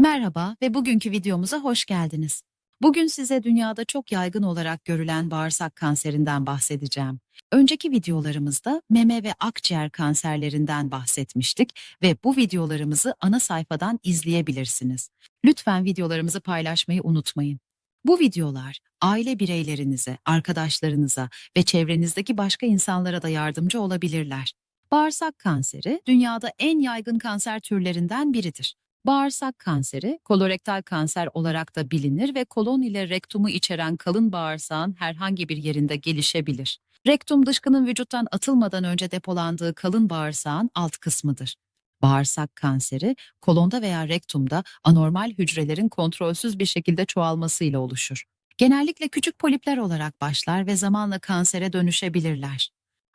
Merhaba ve bugünkü videomuza hoş geldiniz. Bugün size dünyada çok yaygın olarak görülen bağırsak kanserinden bahsedeceğim. Önceki videolarımızda meme ve akciğer kanserlerinden bahsetmiştik ve bu videolarımızı ana sayfadan izleyebilirsiniz. Lütfen videolarımızı paylaşmayı unutmayın. Bu videolar aile bireylerinize, arkadaşlarınıza ve çevrenizdeki başka insanlara da yardımcı olabilirler. Bağırsak kanseri dünyada en yaygın kanser türlerinden biridir. Bağırsak kanseri, kolorektal kanser olarak da bilinir ve kolon ile rektumu içeren kalın bağırsağın herhangi bir yerinde gelişebilir. Rektum dışkının vücuttan atılmadan önce depolandığı kalın bağırsağın alt kısmıdır. Bağırsak kanseri, kolonda veya rektumda anormal hücrelerin kontrolsüz bir şekilde çoğalmasıyla oluşur. Genellikle küçük polipler olarak başlar ve zamanla kansere dönüşebilirler.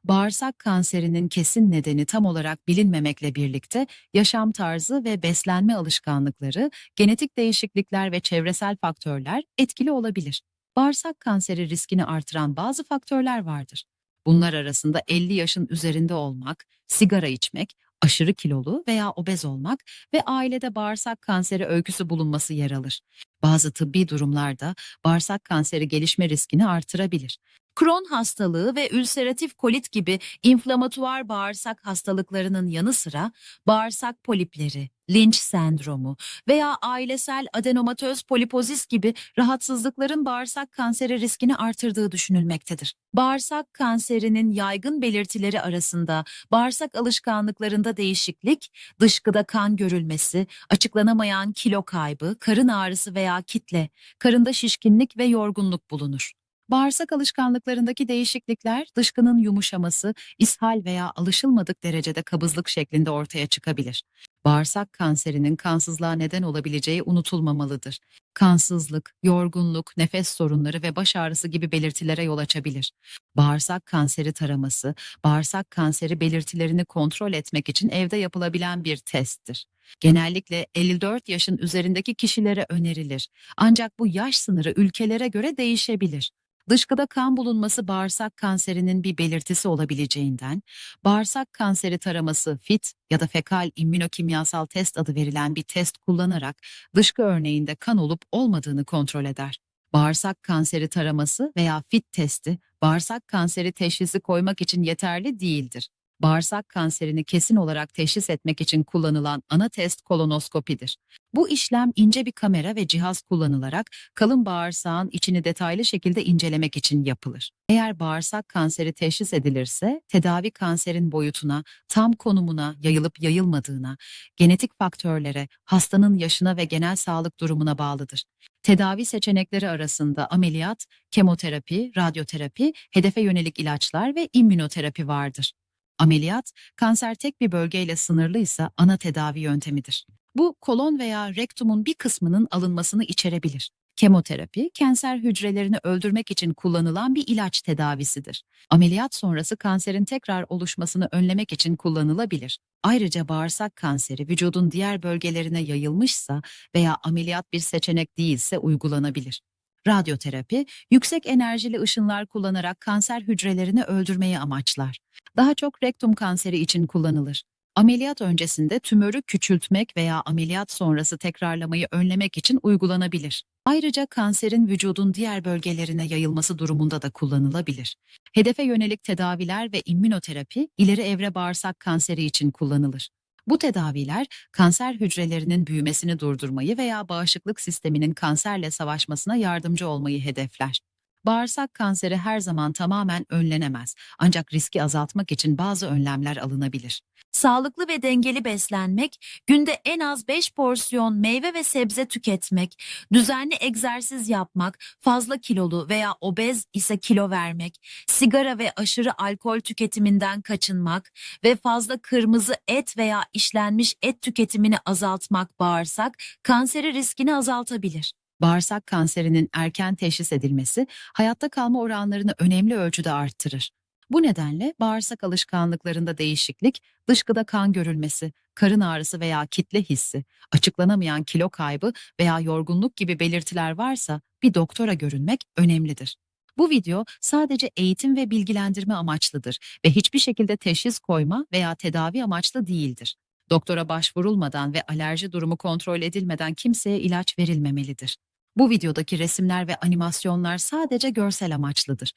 Bağırsak kanserinin kesin nedeni tam olarak bilinmemekle birlikte yaşam tarzı ve beslenme alışkanlıkları, genetik değişiklikler ve çevresel faktörler etkili olabilir. Bağırsak kanseri riskini artıran bazı faktörler vardır. Bunlar arasında 50 yaşın üzerinde olmak, sigara içmek, aşırı kilolu veya obez olmak ve ailede bağırsak kanseri öyküsü bulunması yer alır. Bazı tıbbi durumlarda bağırsak kanseri gelişme riskini artırabilir. Kron hastalığı ve ülseratif kolit gibi inflamatuar bağırsak hastalıklarının yanı sıra bağırsak polipleri, Lynch sendromu veya ailesel adenomatöz polipozis gibi rahatsızlıkların bağırsak kanseri riskini artırdığı düşünülmektedir. Bağırsak kanserinin yaygın belirtileri arasında bağırsak alışkanlıklarında değişiklik, dışkıda kan görülmesi, açıklanamayan kilo kaybı, karın ağrısı veya kitle, karında şişkinlik ve yorgunluk bulunur. Bağırsak alışkanlıklarındaki değişiklikler dışkının yumuşaması, ishal veya alışılmadık derecede kabızlık şeklinde ortaya çıkabilir. Bağırsak kanserinin kansızlığa neden olabileceği unutulmamalıdır. Kansızlık, yorgunluk, nefes sorunları ve baş ağrısı gibi belirtilere yol açabilir. Bağırsak kanseri taraması, bağırsak kanseri belirtilerini kontrol etmek için evde yapılabilen bir testtir. Genellikle 54 yaşın üzerindeki kişilere önerilir. Ancak bu yaş sınırı ülkelere göre değişebilir. Dışkıda kan bulunması bağırsak kanserinin bir belirtisi olabileceğinden, bağırsak kanseri taraması FIT ya da fekal immünokimyasal test adı verilen bir test kullanarak dışkı örneğinde kan olup olmadığını kontrol eder. Bağırsak kanseri taraması veya FIT testi, bağırsak kanseri teşhisi koymak için yeterli değildir. Bağırsak kanserini kesin olarak teşhis etmek için kullanılan ana test kolonoskopidir. Bu işlem ince bir kamera ve cihaz kullanılarak kalın bağırsağın içini detaylı şekilde incelemek için yapılır. Eğer bağırsak kanseri teşhis edilirse tedavi kanserin boyutuna, tam konumuna, yayılıp yayılmadığına, genetik faktörlere, hastanın yaşına ve genel sağlık durumuna bağlıdır. Tedavi seçenekleri arasında ameliyat, kemoterapi, radyoterapi, hedefe yönelik ilaçlar ve immünoterapi vardır. Ameliyat, kanser tek bir bölgeyle sınırlıysa ana tedavi yöntemidir. Bu kolon veya rektumun bir kısmının alınmasını içerebilir. Kemoterapi, kanser hücrelerini öldürmek için kullanılan bir ilaç tedavisidir. Ameliyat sonrası kanserin tekrar oluşmasını önlemek için kullanılabilir. Ayrıca bağırsak kanseri vücudun diğer bölgelerine yayılmışsa veya ameliyat bir seçenek değilse uygulanabilir. Radyoterapi, yüksek enerjili ışınlar kullanarak kanser hücrelerini öldürmeyi amaçlar. Daha çok rektum kanseri için kullanılır. Ameliyat öncesinde tümörü küçültmek veya ameliyat sonrası tekrarlamayı önlemek için uygulanabilir. Ayrıca kanserin vücudun diğer bölgelerine yayılması durumunda da kullanılabilir. Hedefe yönelik tedaviler ve immünoterapi ileri evre bağırsak kanseri için kullanılır. Bu tedaviler kanser hücrelerinin büyümesini durdurmayı veya bağışıklık sisteminin kanserle savaşmasına yardımcı olmayı hedefler. Bağırsak kanseri her zaman tamamen önlenemez ancak riski azaltmak için bazı önlemler alınabilir. Sağlıklı ve dengeli beslenmek, günde en az 5 porsiyon meyve ve sebze tüketmek, düzenli egzersiz yapmak, fazla kilolu veya obez ise kilo vermek, sigara ve aşırı alkol tüketiminden kaçınmak ve fazla kırmızı et veya işlenmiş et tüketimini azaltmak bağırsak kanseri riskini azaltabilir. Bağırsak kanserinin erken teşhis edilmesi hayatta kalma oranlarını önemli ölçüde arttırır. Bu nedenle bağırsak alışkanlıklarında değişiklik, dışkıda kan görülmesi, karın ağrısı veya kitle hissi, açıklanamayan kilo kaybı veya yorgunluk gibi belirtiler varsa bir doktora görünmek önemlidir. Bu video sadece eğitim ve bilgilendirme amaçlıdır ve hiçbir şekilde teşhis koyma veya tedavi amaçlı değildir. Doktora başvurulmadan ve alerji durumu kontrol edilmeden kimseye ilaç verilmemelidir. Bu videodaki resimler ve animasyonlar sadece görsel amaçlıdır.